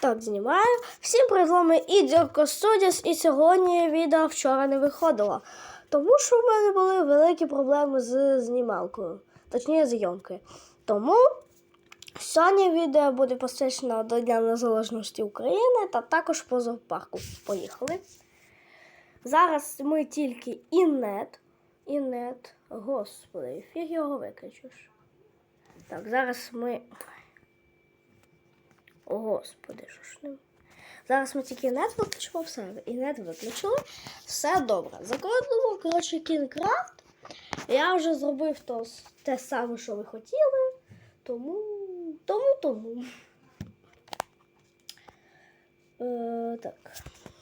Так, знімаю. Всім привіт, вами Ідзерко Студіс, і сьогодні відео вчора не виходило. Тому що в мене були великі проблеми з знімалкою, точніше зйомкою. Тому сьогодні відео буде посвячено до Дня Незалежності України та також по зоопарку. Поїхали. Зараз ми тільки інет. Інет. Господи, фіг його виключиш. Так, зараз ми. О, господи, що ж не. Зараз ми тільки нет виключимо все. І нет виключили. Все добре. Закладемо, коротше, кінкрафт. Я вже зробив то, те саме, що ви хотіли. Тому. Тому тому. Е, так.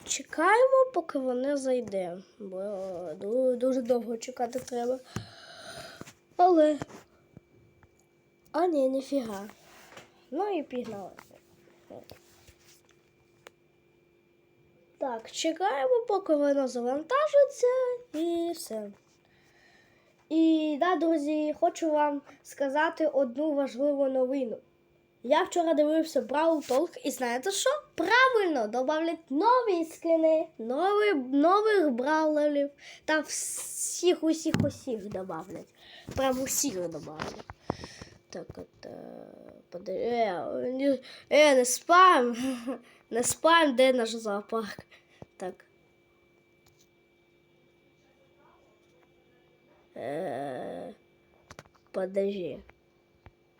Чекаємо, поки вони зайде. Бо дуже довго чекати треба. Але. А ні, ніфіга. Ну і пігнали. Так, чекаємо, поки воно завантажиться і все. І да, друзі, хочу вам сказати одну важливу новину. Я вчора дивився Brawl Talk і знаєте що? Правильно, добавлять нові скини, нові, нових браулерів та всіх усіх усіх добавлять. Прям усіх добавлять. Так, от. е, Поди... Е, ні- е, не спам. Не спам, де наш зоопарк. Так. Е, Подожди.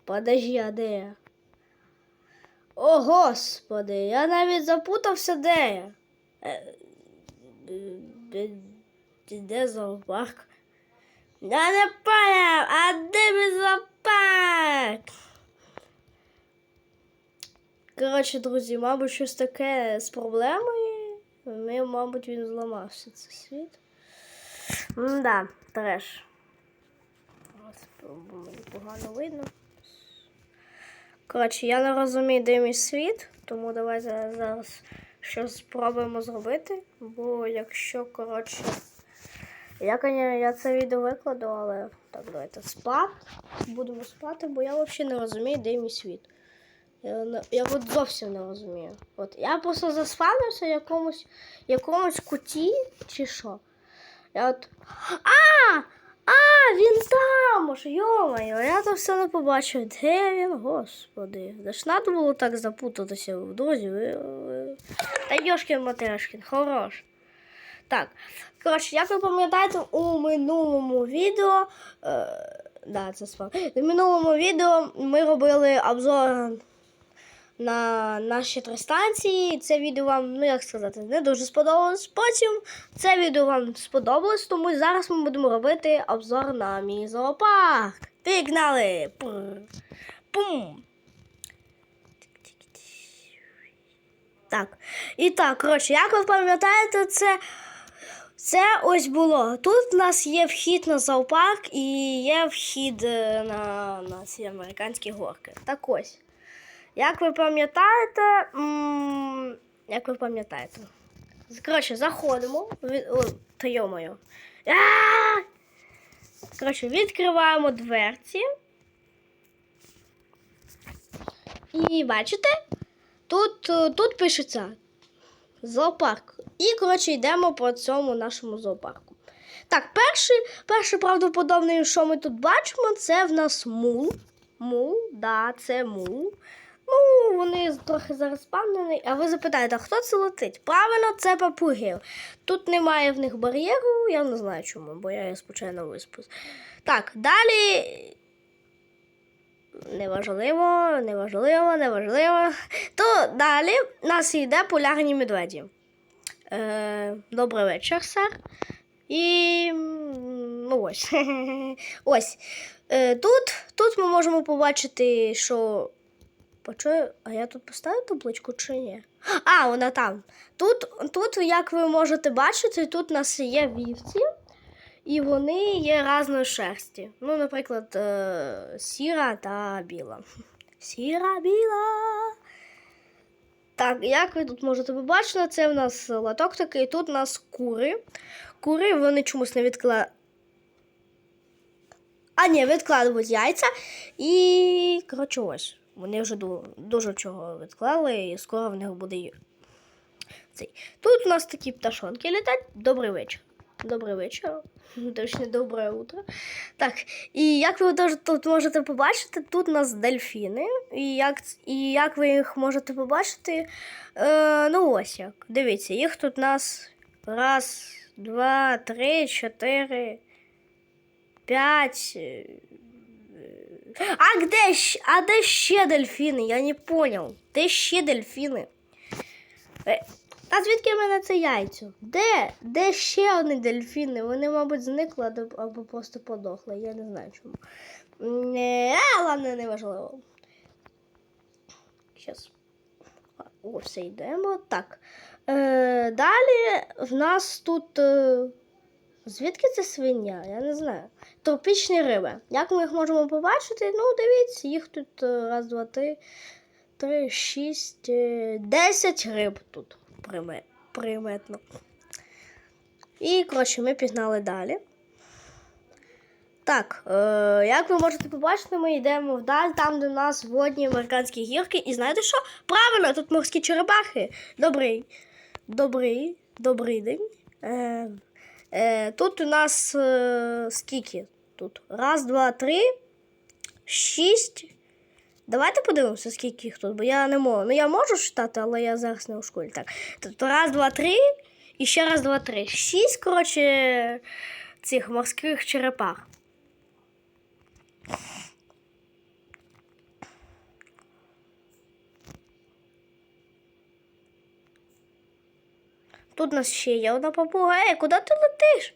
Подожди, а де я? О, господи, я навіть запутався, де я. Е, Де зоопарк? Я не поняв, а де мій зоопарк? Коротше, друзі, мабуть, щось таке з проблемою. Ми, мабуть, він зламався цей світ. Да, треш. Мені погано видно. Коротше, я не розумію, де мій світ, тому давайте зараз щось спробуємо зробити. Бо якщо, коротше. Я, конечно, я це відео викладу, але так, давайте спати. Будемо спати, бо я взагалі не розумію, де мій світ. Я, я от зовсім не розумію. От я просто заспавнився в якомусь, якомусь куті чи що. Я от. А! А, він там! Йомаю, я то все не побачив. Де він, господи? Де ж треба було так запутатися в дозі. Та Йошкін Матерешкін, хорош. Так, коротше, як ви пам'ятаєте, у минулому відео. Е, да, це спав. В минулому відео ми робили обзор на наші три станції. Це відео вам, ну як сказати, не дуже сподобалось. Потім це відео вам сподобалось, тому зараз ми будемо робити обзор на мій зоопарк. Пігнали! Пум! Так. І так, коротше, як ви пам'ятаєте, це. Це ось було. Тут у нас є вхід на зоопарк і є вхід е, на, на ці американські горки. Так ось. Як ви пам'ятаєте, як ви пам'ятаєте? Коротше, заходимо. Та йомаю. А! Коротше, відкриваємо дверці. І бачите? Тут, е, тут пишеться зоопарк. І, коротше, йдемо по цьому нашому зоопарку. Так, перший, перший правдоподобний, що ми тут бачимо, це в нас мул. Мул, да, це мул. Ну, вони трохи зараз спавнені. А ви запитаєте, хто це летить? Правильно, це папуги. Тут немає в них бар'єру, я не знаю чому, бо я спочатку виспус. Так, далі. Неважливо, неважливо, неважливо. То далі нас йде полярні медведі. Е, добрий вечір, сер. І ну ось. ось. Е, тут, тут ми можемо побачити, що. Почую, а я тут поставлю табличку чи ні? А, вона там. Тут, тут, як ви можете бачити, тут у нас є вівці, і вони є різної шерсті. Ну, наприклад, е, сіра та біла. Сіра біла. Так, як ви тут можете побачити, це в нас латок такий, тут у нас кури. Кури вони чомусь не відкладають. А, ні, відкладують яйця. І, коротше, ось. Вони вже дуже чого відклали, і скоро в них буде цей. Тут у нас такі пташонки літають. Добрий вечір. Добрий вечір. Точно добре утро. Так, і як ви тут можете побачити, тут у нас дельфіни. І як, і як ви їх можете побачити? Е, ну ось як. Дивіться, їх тут у нас раз, два, три, чотири, п'ять. е, А де, а де ще дельфіни? Я не поняв. Де ще дельфіни? Е, А звідки в мене це яйцо? Де? Де ще одні дельфіни? Вони, мабуть, зникли або- просто подохли. Я не знаю чому. Не, а, ладно, не важливо. А, О, все йдемо. Так. Е, далі в нас тут. Е, звідки це свиня? Я не знаю. Тропічні риби. Як ми їх можемо побачити? Ну, дивіться, їх тут е, раз, два, три, три, шість, е, десять риб тут приметно. І, коротше, ми пігнали далі. Так, е, як ви можете побачити, ми йдемо вдаль, там, де в нас водні американські гірки. І знаєте що? Правильно, тут морські черепахи. Добрий, добрий, добрий день. Е, е, тут у нас е, скільки? Тут раз, два, три, шість. Давайте подивимося, скільки їх тут, бо я не можу. Ну, я можу читати, але я зараз не у школі. Так. Тобто раз, два, три, і ще раз, два, три. Шість, коротше, цих морських черепах. Тут у нас ще є одна папуга. Ей, куди ти летиш?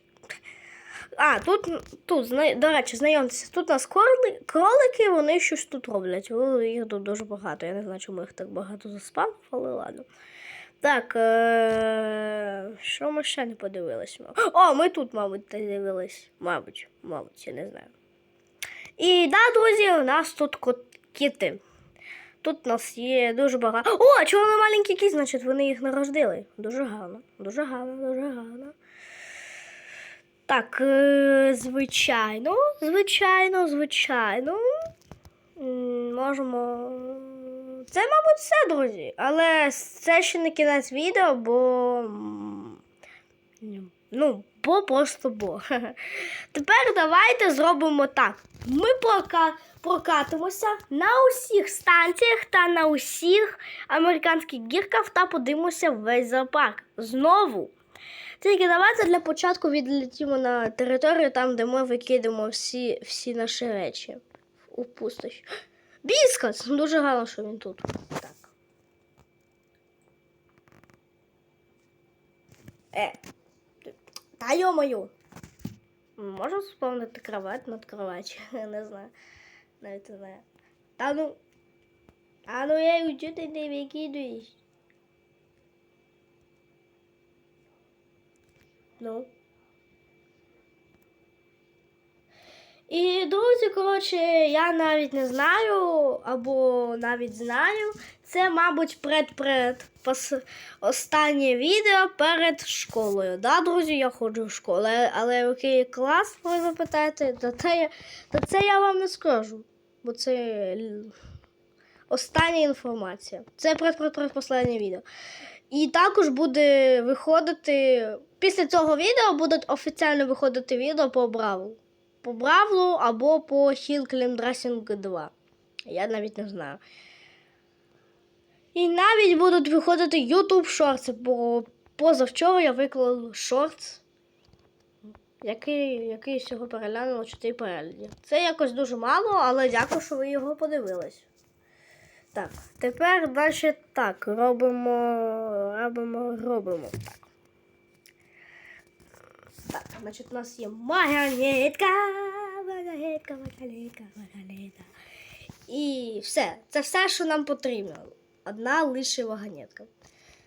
А, тут, тут до речі, знайомтеся, тут у нас кролики, вони щось тут роблять. Їх тут дуже багато. Я не знаю, чому їх так багато заспав, але ладно. Так, е- що ми ще не подивились? О, ми тут, мабуть, дивились. Мабуть, мабуть, я не знаю. І да, друзі, у нас тут кіти. Тут у нас є дуже багато. О, чого вони маленькі кіт, значить, вони їх народили. Дуже гарно, дуже гарно, дуже гарно. Так, е, звичайно, звичайно, звичайно. Можемо. Це, мабуть, все, друзі. Але це ще не кінець відео, бо. Ну, бо просто бо. Тепер давайте зробимо так. Ми прока... прокатимося на усіх станціях та на усіх американських гірках та подивимося весь зоопарк. Знову. Тільки давайте для початку відлетімо на територію, там, де ми викидаємо всі, всі наші речі у пустощі. Біскас! Дуже гарно, що він тут. Так. Е. Та йо-мою. Можу сповнити кровать над кроватью? Я не знаю. Навіть не знаю. Та ну. А ну ей, чого ти не викидуєш? Ну. І, друзі, коротше, я навіть не знаю, або навіть знаю. Це, мабуть, пред-пред останнє відео перед школою. Да, друзі, я ходжу в школу, але- який клас, ви запитаєте, то це, я- то це я вам не скажу. Бо це остання інформація. Це пред-пред-пред відео. І також буде виходити. Після цього відео будуть офіційно виходити відео по Бравлу. По Бравлу або по Hill Dressing 2. Я навіть не знаю. І навіть будуть виходити YouTube шорти, бо позавчора я виклав шорт, який, який всього переглянуло 4 перегляді. Це якось дуже мало, але дякую, що ви його подивились. Так, тепер далі так, робимо, робимо, робимо так. Так, значить, у нас є марганетка, марганетка, марганетка, марганетка. І все. Це все, що нам потрібно. Одна лише вагонетка.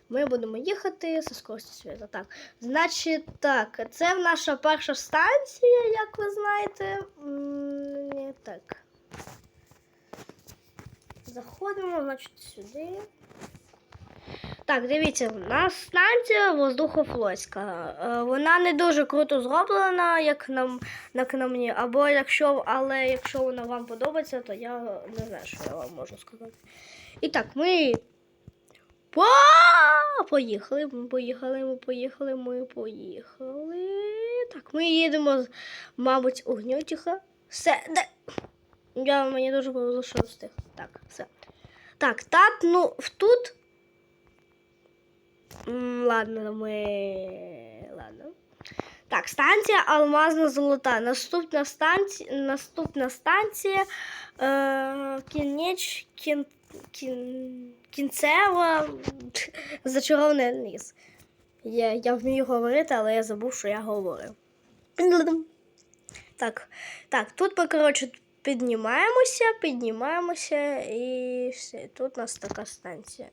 Ми будемо їхати зі скоростю світу. Так, значить, так, це наша перша станція, як ви знаєте. Так. Заходимо, значить, сюди. Так, дивіться, у нас станція воздухофлотська. Е, Вона не дуже круто зроблена, як нам як на мені. Або якщо, але якщо вона вам подобається, то я не знаю, що я вам можу сказати. І так, ми. Па! Поїхали, ми поїхали, ми поїхали, ми поїхали. Так, ми їдемо, мабуть, у Гнютіха. Все, де? Я мені дуже повезло, що встиг. Так, все. Так, так, ну тут. Ладно, ми. Ладно. Так, станція Алмазна Золота. Наступна станція. Наступна станція. Е, кінеч, кін, кін, кінцева. Зачарований ліс. Я, я вмію говорити, але я забув, що я говорю. Так, так, тут коротше, піднімаємося, піднімаємося і все. Тут у нас така станція.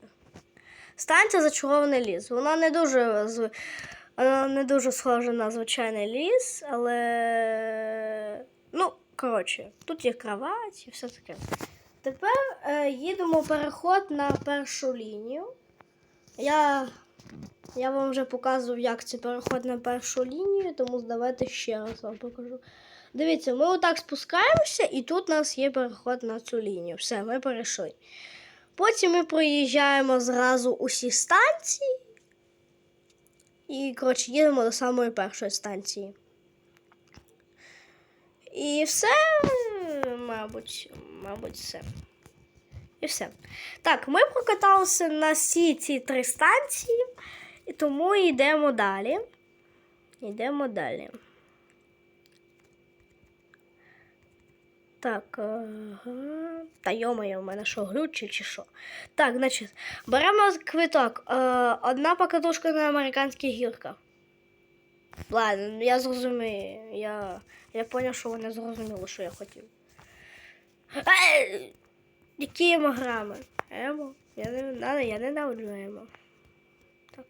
Станція зачарований ліс. Вона не дуже вона не дуже схожа на звичайний ліс, але. Ну, коротше, тут є кровать і все таке. Тепер е, їдемо переход на першу лінію. Я, я вам вже показував, як це переход на першу лінію, тому давайте ще раз вам покажу. Дивіться, ми отак спускаємося, і тут у нас є переход на цю лінію. Все, ми перейшли. Потім ми проїжджаємо зразу усі станції. І, коротше, їдемо до самої першої станції. І все, мабуть, мабуть, все. І все. Так, ми прокаталися на всі ці три станції, і тому йдемо далі. Йдемо далі. Так. Ага. Та йомає, у мене що, глючить чи що? Так, значить, беремо квиток. Е, одна покатушка на американських гірках. Ладно, я зрозумію. Я, я поняв, що вони зрозуміли, що я хотів. Е, які емограми? Емо? Я не, не, я ненавиджу емо. Так.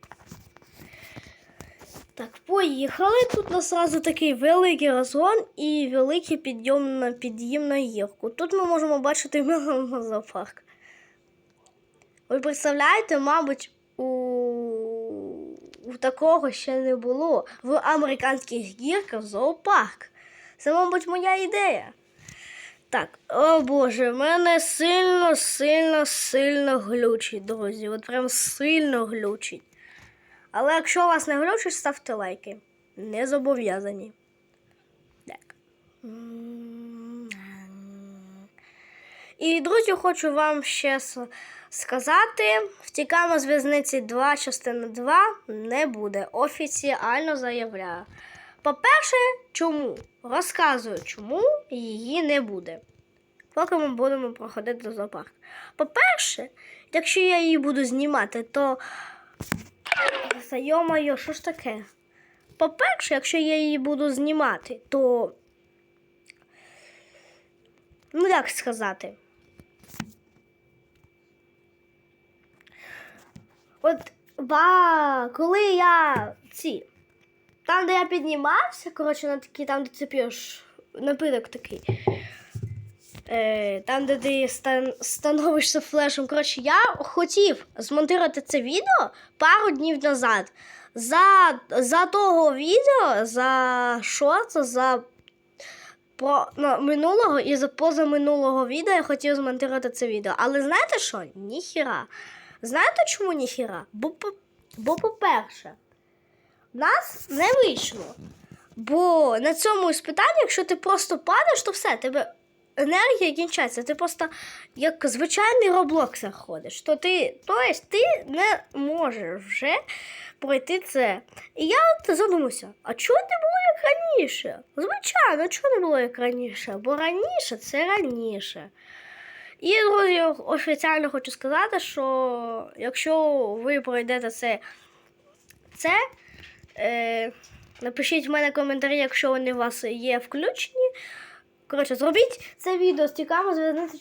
Так, поїхали. Тут у нас зразу такий великий розгон і великий підйом на під'їм на гірку. Тут ми можемо бачити зоопарк. Ви представляєте, мабуть, у... у такого ще не було. В американських гірках зоопарк. Це, мабуть, моя ідея. Так, о Боже, в мене сильно, сильно, сильно глючить, друзі. От прям сильно глючить. Але якщо у вас не глючить, ставте лайки. Не зобов'язані. Так. І, друзі, хочу вам ще сказати: втікаємо з в'язниці 2, частина 2 не буде. Офіціально заявляю. По-перше, чому? Розказую, чому її не буде. Поки ми будемо проходити зоопарк. По-перше, якщо я її буду знімати, то Йо-моє, що ж таке? По-перше, якщо я її буду знімати, то. Ну, як сказати? От ба, коли я ці. Там, де я піднімався, коротше, на такі, там, де ти п'єш напиток такий. Е, там, де ти стан, становишся флешем. Коротше, я хотів змонтувати це відео пару днів назад. За, за того відео, за шорт, за про, ну, минулого і за позаминулого відео я хотів змонтувати це відео. Але знаєте що? Ніхіра. Знаєте чому ніхіра? Бо, бо по-перше, нас не вийшло. Бо на цьому іспитанні, якщо ти просто падаєш, то все, тебе енергія кінчається. Ти просто як звичайний роблоксер ходиш. То ти, то есть, ти не можеш вже пройти це. І я от задумався, а чого не було як раніше? Звичайно, чого не було як раніше? Бо раніше це раніше. І друзі, офіціально хочу сказати, що якщо ви пройдете це, це е, напишіть в мене коментарі, якщо вони у вас є включені. Коротше, зробіть це відео з цікаво звернути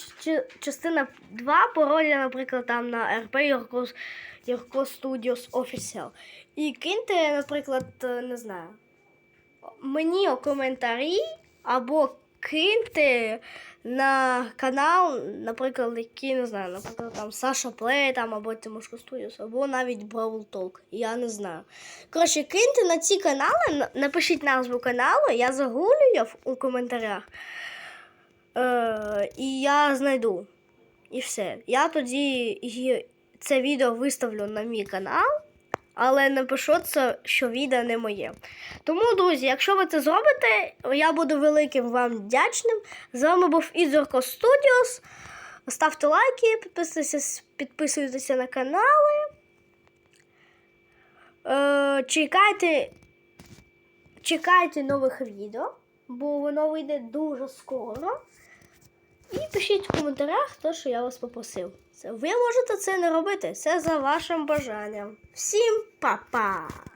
частина 2, пародія, наприклад, там на Yorko, Yorko Studios Official. І киньте, наприклад, е, не знаю, мені коментарі або киньте на канал, наприклад, який, не знаю, наприклад, там Саша Плей там, або Тимошко Студіос, або навіть Бравл Толк. Я не знаю. Коротше, киньте на ці канали, напишіть назву каналу, я загуглю в- у коментарях. Е, і я знайду. І все. Я тоді це відео виставлю на мій канал, але напишу це, що відео не моє. Тому, друзі, якщо ви це зробите, я буду великим вам вдячним. З вами був Ізорко Студіос. Ставте лайки, підписуйтесь, підписуйтеся на канали. Е, чекайте, чекайте нових відео, бо воно вийде дуже скоро. І пишіть в коментарях те, що я вас попросив. Ви можете це не робити. Це за вашим бажанням. Всім па-па!